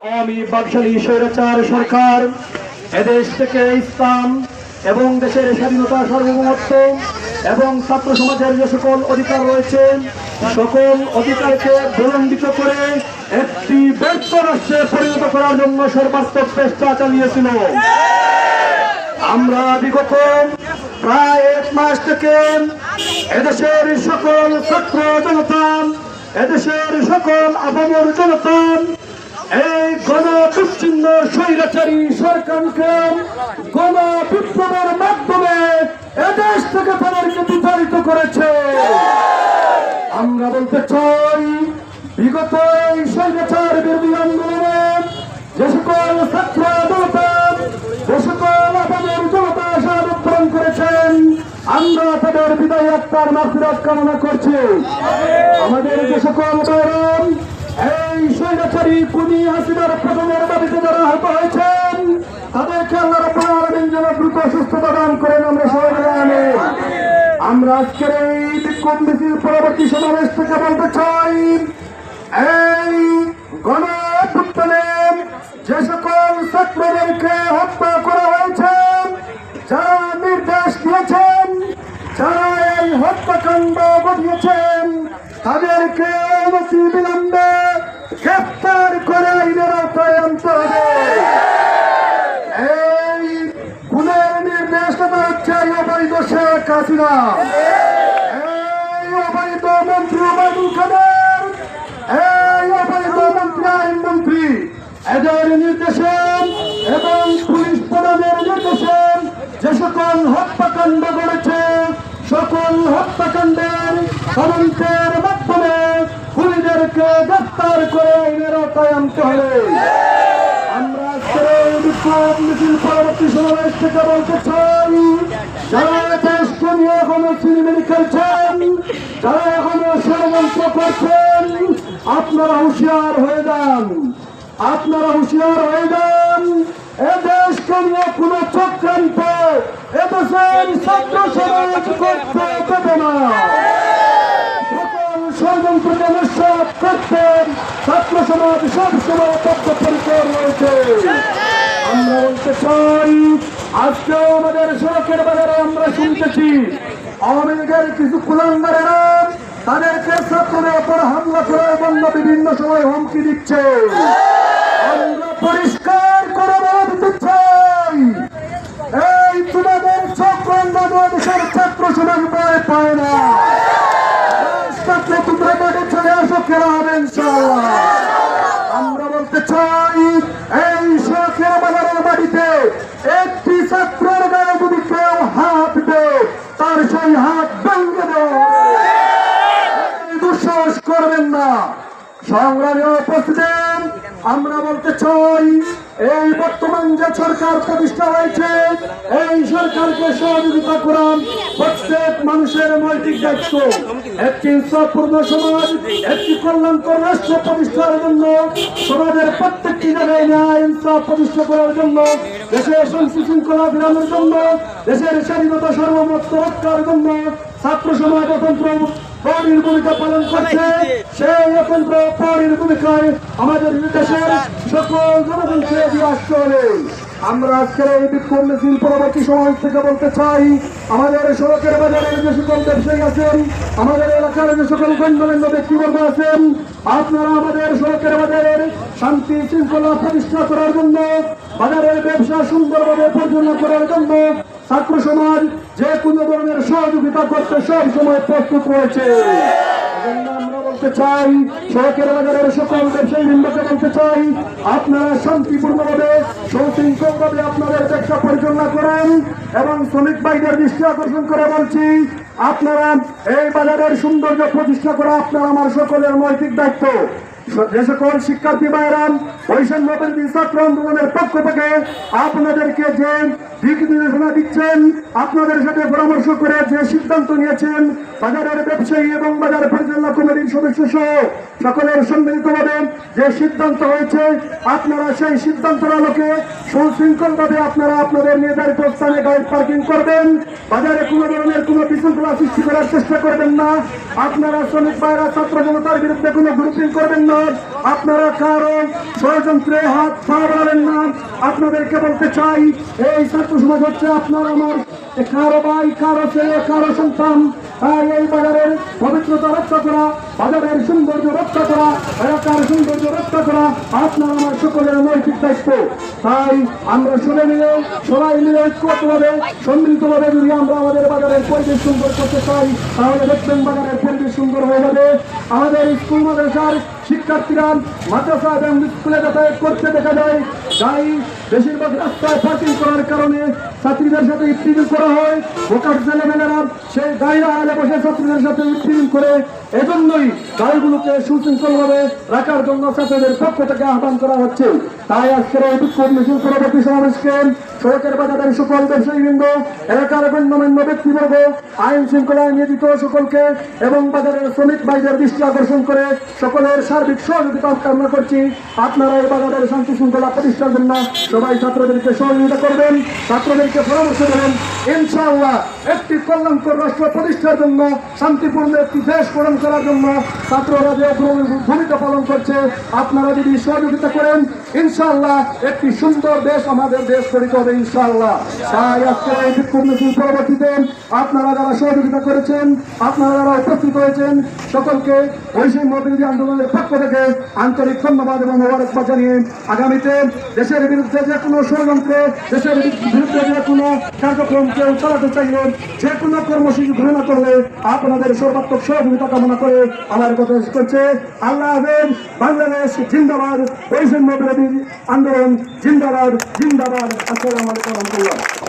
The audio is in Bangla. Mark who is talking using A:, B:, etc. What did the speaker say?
A: আওয়ামী বাকশালী স্বৈরাচার সরকার। এদেশ থেকে ইসলাম এবং দেশের স্বাধীনতা সার্বভৌমত্ব এবং ছাত্র সমাজের যে সকল অধিকার রয়েছে, সকল অধিকারকে বিলম্বিত করে একটি ব্যর্থ রাষ্ট্রে পরিণত করার জন্য সর্বাত্মক চেষ্টা চালিয়েছিল। আমরা বিগত প্রায় এক মাস থেকে এদেশের সকল ছাত্র জনতা, এদেশের সকল আবমর জনতা এই গণ বিচ্ছিন্ন স্বৈরাচারী সরকারকে গণ বিপ্লবের মাধ্যমে এদেশ থেকে তাদেরকে বিতাড়িত করেছে। আমরা বলতে চাই, বিগত এই স্বৈরাচার বিরোধী আন্দোলনে যে সকল ছাত্র জনতা, যে সকল আমাদের জনতা সাহায্য করেছেন, আমরা তাদের বিদায় আত্মার মাফিরাত কামনা করছি। আমাদের যে সকল আমরা চাই যে সকল ছাত্রদেরকে হত্যা করা হয়েছে যারা নির্দেশ দিয়েছেন যারা এই হত্যাকাণ্ড ঘটিয়েছেন তাদেরকে অনতি বিলম্বে গ্রেপ্তার করে আইনের আওতায় আনতে হবে এই খুনের নির্দেশটা হচ্ছে এই অবৈধ হাসিনা এই অবৈধ এবং পুলিশ প্রধানের নির্দেশে যে সকল সকল হত্যাকাণ্ডের তদন্তের মাধ্যমে খুনিদেরকে গ্রেফতার করে আওতায় আনতে হবে বিক্ষোভ মিছিল পরবর্তী সমাবেশ থেকে বলতে চাই যারা দেশকে নিয়ে এখনও সিনেমিনি খেলছেন যারা এখনও ষড়যন্ত্র করছেন আপনারা হুঁশিয়ার হয়ে যান আপনারা হুঁশিয়ার হয়ে যান এ দেশকে নিয়ে কোন চক্রান্ত এদেশের ছাত্র সমাজ করতে দেবে না ষড়যন্ত্রকে নিঃসাব করতেন ছাত্র সমাজ সব সময় তথ্যপরিকর রয়েছে আমরা বলতে চাই, আজকেও আমাদের সড়কের বাজারে আমরা শুনতেছি, আওয়ামী লীগের কিছু কুলাঙ্গারেরা তাদেরকে ছাত্রদের ওপর হামলা করে এবং বিভিন্ন সময় হুমকি দিচ্ছে। পরিষ্কার করে বলে দিতে এই তোমাদের চক্রান্ত দেশের ছাত্র ভয় পায় না। তোমরা মাঠে চলে আসো খেলা হবে আমরা বলতে চাই বাজারের মাটিতে একটি ছাত্রের গায়ে যদি কেউ হাত দেয় তার সেই হাত ভেঙে দেয় দুঃসাহস করবেন না সংগ্রামী উপস্থিতি, আমরা বলতে চাই, এই বর্তমান যে সরকার প্রতিষ্ঠা হয়েছে, এই সরকারকে সহযোগিতা করান প্রত্যেক মানুষের নৈতিক দায়িত্ব। একটি ইনসাফপূর্ণ সমাজ, একটি কল্যাণকর রাষ্ট্র প্রতিষ্ঠার জন্য সমাজের প্রত্যেকটি জায়গায় ন্যায় ইনসাফ প্রতিষ্ঠা করার জন্য, দেশের শান্তি শৃঙ্খলা ফিরানোর জন্য, দেশের স্বাধীনতা সার্বভৌমত্ব রক্ষার জন্য ছাত্র সমাজ অতন্ত্র পরির ভূমিকা পালন করছে। সেই অতন্ত্র পরির ভূমিকায় আমাদের দেশের সকল জনগণকে এগিয়ে আসতে হবে আমরা আজকের এই বিক্ষোভ মিছিল পরবর্তী সময় থেকে বলতে চাই আমাদের সড়কের বাজারে যে সকল ব্যবসায়ী আছেন আমাদের এলাকার যে সকল গণ্যমান্য ব্যক্তিবর্গ আছেন আপনারা আমাদের সড়কের বাজারের শান্তি শৃঙ্খলা প্রতিষ্ঠা করার জন্য বাজারের ব্যবসা সুন্দরভাবে পরিচালনা করার জন্য ছাত্র সমাজ যে কোনো ধরনের সহযোগিতা করতে সব সময় প্রস্তুত রয়েছে। বলতে চাই সকল বলতে চাই, আপনারা পরিচালনা করেন এবং দৃষ্টি আকর্ষণ করে বলছি, আপনারা এই বাজারের সৌন্দর্য প্রতিষ্ঠা করা আপনারা আমার সকলের নৈতিক দায়িত্ব। যে সকল শিক্ষার্থী ভাইরাম বৈষম্য ছাত্র আন্দোলনের পক্ষ থেকে আপনাদেরকে যে দিক নির্দেশনা দিচ্ছেন, আপনাদের সাথে পরামর্শ করে যে সিদ্ধান্ত নিয়েছেন, বাজারের ব্যবসায়ী এবং বাজার পরিচালনা কমিটির সদস্য সহ সকলের সম্মিলিতভাবে যে সিদ্ধান্ত হয়েছে, আপনারা সেই সিদ্ধান্তের আলোকে সুশৃঙ্খলভাবে আপনারা আপনাদের নির্ধারিত স্থানে গাড়ি পার্কিং করবেন। বাজারে কোনো ধরনের কোনো বিশৃঙ্খলা সৃষ্টি করার চেষ্টা করবেন না। আপনারা শ্রমিক ভাইরা ছাত্র জনতার বিরুদ্ধে কোনো গ্রুপিং করবেন না। খবরদার আপনারা কারও ষড়যন্ত্রে হাত পা বাড়াবেন না। আপনাদেরকে বলতে চাই, এই ছাত্র সমাজ হচ্ছে আপনার, আমার। কারও ভাই, কারও ছেলে, কারও সন্তান। এই বাজারের পবিত্রতা রক্ষা করা, বাজারের সৌন্দর্য রক্ষা করা, এলাকার সৌন্দর্য রক্ষা করা, আপনার আমার সকলের নৈতিক দায়িত্ব। তাই আমরা সবাই মিলে সবাই মিলে ঐক্যবদ্ধভাবে সম্মিলিতভাবে যদি আমরা আমাদের বাজারের পরিবেশ সুন্দর করতে চাই, তাহলে দেখবেন বাজারের পরিবেশ সুন্দর হয়ে যাবে। আমাদের স্কুল, মাদ্রাসার শিক্ষার্থীরা মাদ্রাসা এবং স্কুলে যাতায়াত করতে দেখা যায়, তাই বেশিরভাগ রাস্তায় পার্কিং করার কারণে ছাত্রীদের সাথে ইফতিজিং করা হয়। বোকার ছেলেমেয়েরা সেই গাড়িরা আলে বসে ছাত্রীদের সাথে ইফতিজিং করে, এজন্যই গাড়িগুলোকে সুশৃঙ্খলভাবে রাখার জন্য ছাত্রদের পক্ষ থেকে আহ্বান করা হচ্ছে। তাই আজকের এই বিক্ষোভ মিছিল পরবর্তী সমাবেশকে সড়কের বাজারের সকল ব্যবসায়ীবৃন্দ এলাকার গণ্যমান্য ব্যক্তিবর্গ, আইন শৃঙ্খলায় নিয়োজিত সকলকে এবং বাজারের শ্রমিক ভাইদের দৃষ্টি আকর্ষণ করে সকলের সার্বিক সহযোগিতা কামনা করছি। আপনারা এই বাজারের শান্তি শৃঙ্খলা প্রতিষ্ঠার জন্য সবাই ছাত্রদেরকে সহযোগিতা করবেন, ছাত্রদেরকে পরামর্শ দেবেন। ইনশাআল্লাহ একটি কল্যাণকর রাষ্ট্র প্রতিষ্ঠার জন্য, শান্তিপূর্ণ একটি দেশ গঠন করার জন্য ছাত্ররা যে ভূমিকা পালন করছে। আপনারা যদি সহযোগিতা করেন, ইনশাআল্লাহ একটি সুন্দর দেশ আমাদের দেশ গঠিত হবে, ইনশাআল্লাহ। তাই আজকে এই বিক্ষোভ পরবর্তীতে আপনারা যারা সহযোগিতা করেছেন, আপনারা যারা উপস্থিত হয়েছেন, সকলকে বৈষম্য বিরোধী আন্দোলনের পক্ষ থেকে আন্তরিক ধন্যবাদ এবং মোবারকবাদ জানিয়ে আগামীতে দেশের বিরুদ্ধে যে কোনো ষড়যন্ত্রে, দেশের বিরুদ্ধে যে কোনো কার্যক্রম কেউ চালাতে চাইলেন, যে কোনো কর্মসূচি ঘোষণা করলে আপনাদের সর্বাত্মক সহযোগিতা কামনা করে আমার কথা করছে। আল্লাহ হাফেজ, বাংলাদেশ জিন্দাবাদ, বৈষম্য বিরোধী আন্দোলন জিন্দাবাদ জিন্দাবাদ। আসসালামু আলাইকুম রহমতুল্লাহ।